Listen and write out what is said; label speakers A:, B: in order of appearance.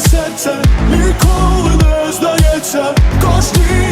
A: серце. Ніколи не здається, кожній